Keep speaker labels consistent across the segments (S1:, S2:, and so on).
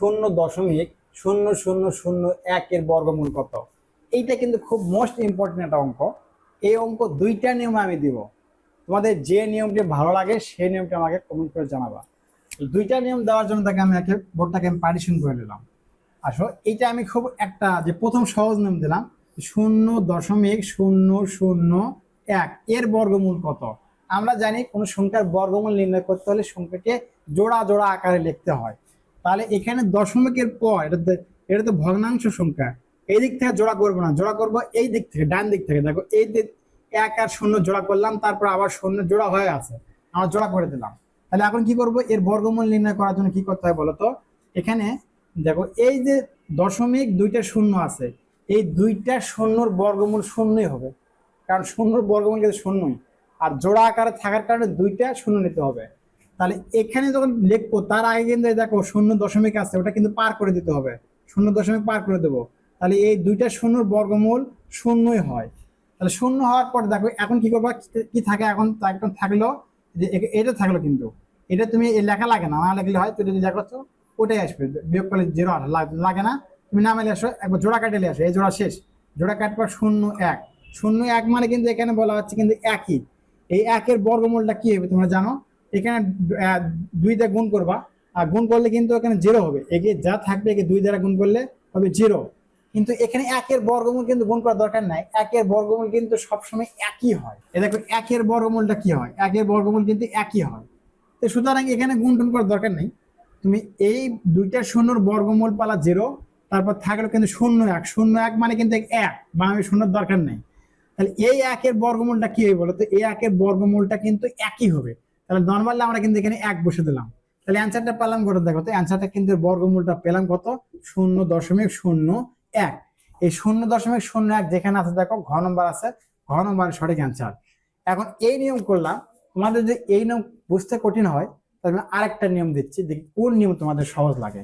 S1: শূন্য দশমিক শূন্য শূন্য শূন্য একের বর্গমূল কত? এইটা কিন্তু খুব মোস্ট ইম্পর্টেন্ট একটা অঙ্ক। এই অঙ্ক দুইটা নিয়মে আমি দিব। তোমাদের যে নিয়মটি ভালো লাগে সেই নিয়মটি আমাকে কমেন্ট করে জানাবা। দুইটা নিয়ম দেওয়ার জন্য তাকে আমি একে বোর্ডটাকে আমি পার্টিশন করে নিলাম। আসো, এইটা আমি খুব একটা যে প্রথম সহজ নিয়ম দিলাম, শূন্য দশমিক শূন্য শূন্য এক এর বর্গমূল কত? আমরা জানি কোনো সংখ্যার বর্গমূল নির্ণয় করতে হলে সংখ্যাকে জোড়া জোড়া আকারে লিখতে হয়। তাহলে এখানে দশমিকের পর, এটা তো- এটা তো ভগ্নাংশ সংখ্যা। এই দিক থেকে জোড়া করব না, জোড়া করব এই দিক থেকে, ডান দিক থেকে। দেখো, এই দিক এক আর শূন্য জোড়া করলাম, তারপর আবার শূন্য জোড়া হয়ে আছে। আমরা জোড়া করে দিলাম। তাহলে এখন কি করব? এর বর্গমূল নির্ণয় করার জন্য কি করতে হয় বলো তো? এখানে দেখো, এই যে দশমিক দুইটা শূন্য আছে, এই দুইটা শূন্যর বর্গমূল শূন্যই হবে। কারণ শূন্যর বর্গমূল কিন্তু শূন্যই। আর জোড়া আকারে থাকার কারণে দুইটা শূন্য নিতে হবে। তাহলে এখানে যখন লিখব, তার আগে কিন্তু দেখো শূন্য দশমিক আছে, ওটা কিন্তু পার করে দিতে হবে। শূন্য দশমিক পার করে দেবো। তাহলে এই দুইটা শূন্যর বর্গমূল শূন্যই হয়। তাহলে শূন্য হওয়ার পর দেখো, এখন কি করবা? কি- থাকে এখন? এখন থাকল, যে এটা থাকল কিন্তু। এটা তুমি লেখা লাগে না না লাগলে হয়, তুমি যদি তো, ওটাই আসবে। বিয়োগ করলে জিরো লাগে না। তুমি না মেলে আসো, একবার জোড়া কাটলে আসো, এই জোড়া শেষ। জোড়া কাটবার শূন্য এক। শূন্য এক মানে কিন্তু এখানে বলা হচ্ছে কিন্তু একই। এই একের বর্গমূলটা কি হবে তোমরা জানো? এখানে দুই দুইটা গুণ করবা। আর গুণ করলে কিন্তু এখানে জিরো হবে। একে যা থাকবে একে দুই দ্বারা গুণ করলে হবে জিরো কিন্তু এখানে একের বর্গমূল কিন্তু গুণ করার দরকার নাই। একের বর্গমূল কিন্তু সবসময় একই হয়। এ দেখো, একের বর্গমূলটা কি হয়? একের বর্গমূল কিন্তু একই হয়। তো সুতরাং এখানে গুণ টুন করার দরকার নেই। তুমি এই দুইটা শূন্যর বর্গমূল পালা জিরো তারপর থাকল কিন্তু শূন্য এক। শূন্য এক মানে কিন্তু এক। বা আমি শূন্যর দরকার নেই। তাহলে এই একের বর্গমূলটা কি হবে বলো? তো এই একের বর্গমূলটা কিন্তু একই হবে। তাহলে নর্মালি আমরা কিন্তু এখানে এক বসে দিলাম। তাহলে অ্যান্সারটা পেলাম কত? দেখো তো অ্যান্সারটা কিন্তু বর্গমূলটা পেলাম কত? শূন্য দশমিক শূন্য এক। এই শূন্য দশমিক শূন্য এক যেখানে আছে, দেখো ঘ নম্বর আছে, ঘ নম্বর সঠিক অ্যান্সার এখন এই নিয়ম করলাম, তোমাদের যদি এই নিয়ম বুঝতে কঠিন হয়, তাহলে আমি আরেকটা নিয়ম দিচ্ছি দেখি কোন নিয়ম তোমাদের সহজ লাগে।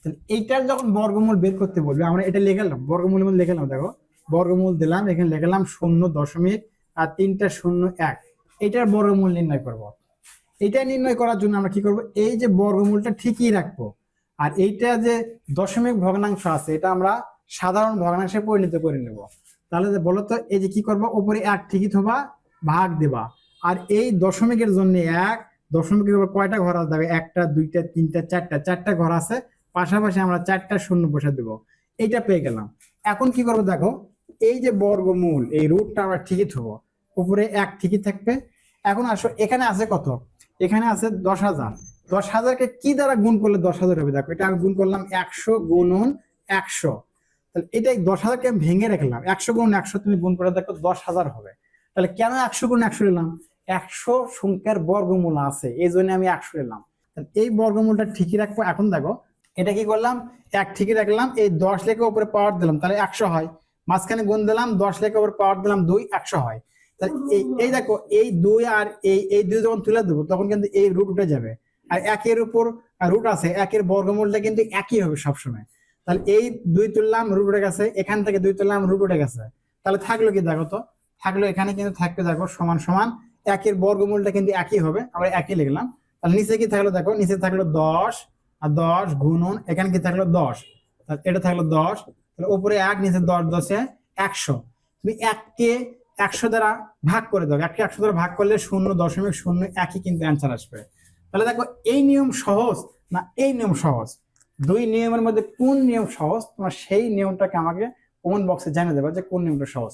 S1: তাহলে এইটার যখন বর্গমূল বের করতে বলবে, আমরা এটা লিখলাম বর্গমূল মধ্যে লিখলাম দেখো। বর্গমূল দিলাম, এখানে লিখলাম শূন্য দশমিক আর তিনটা শূন্য এক। এটার বর্গমূল নির্ণয় করব। এটা নির্ণয় করার জন্য আমরা কি করব? এই যে বর্গমূলটা ঠিকই রাখব। আর এইটা যে দশমিক ভগ্নাংশ আছে, এটা আমরা সাধারণ ভগ্নাংশে পরিণত করে নেব। তাহলে যে বলো তো এই যে কি করব? উপরে এক ঠিকই থবা, ভাগ দেবা। আর এই দশমিকের জন্য এক, দশমিকের উপর কয়টা ঘর আছে? দেখো, একটা, দুইটা, তিনটা, চারটা চারটা ঘর আছে। পাশাপাশি আমরা চারটা শূন্য বসে দেবো। এইটা পেয়ে গেলাম। এখন কি করব দেখো, এই যে বর্গমূল, এই রুটটা আমরা ঠিকই থবো। উপরে এক ঠিকই থাকবে। এখন আসো, এখানে আছে কত? এখানে আছে দশ হাজার। দশ হাজারকে কি দ্বারা গুণ করলে দশ হাজার হবে? দেখো, এটা আমি গুণ করলাম একশো গুণন একশো। তাহলে এটাই দশ হাজারকে আমি ভেঙে রাখলাম। একশো গুণ একশো, তুমি গুণ করে দেখো দশ হাজার হবে। তাহলে কেন একশো গুণ একশো নিলাম? একশো সংখ্যার বর্গমূল আছে, এই জন্য আমি একশো নিলাম। এই বর্গমূলটা ঠিকই রাখব। এখন দেখো, এটা কি করলাম? এক ঠিকই রাখলাম, এই দশ লেখে উপরে পাওয়ার দিলাম, তাহলে একশো হয়। মাঝখানে গুণ দিলাম, দশ লেখে উপরে পাওয়ার দিলাম, দুই, একশো হয়। এই দেখো, এই দুই আর এই এই দুই যখন তুলে দেবো তখন কিন্তু এই রুট উঠে যাবে। আর একের উপর রুট আছে, একের বর্গমূলটা কিন্তু একই হবে সবসময়। তাহলে এই দুই তুললাম রুট উঠে গেছে, এখান থেকে দুই তুললাম রুট উঠে গেছে। তাহলে থাকল কি দেখো তো? থাকল এখানে কিন্তু থাকবে দেখো সমান সমান, একের বর্গমূলটা কিন্তু একই হবে, আমরা একই লিখলাম। তাহলে নিচে কি থাকল দেখো? নিচে থাকল দশ, আর দশ গুণন, এখানে কি থাকল দশ? এটা থাকল দশ, তাহলে উপরে এক, নিচে দশ, দশে একশো। তুমি এককে একশো দ্বারা ভাগ করে দেবে এককে একশো দ্বারা ভাগ করলে শূন্য, দশমিক শূন্য, একই কিন্তু অ্যান্সার আসবে। তাহলে দেখো, এই নিয়ম সহজ না এই নিয়ম সহজ? দুই নিয়মের মধ্যে কোন নিয়ম সহজ? তোমার সেই নিয়মটাকে আমাকে কমেন্ট বক্সে জানিয়ে দেবে যে কোন নিয়মটা সহজ।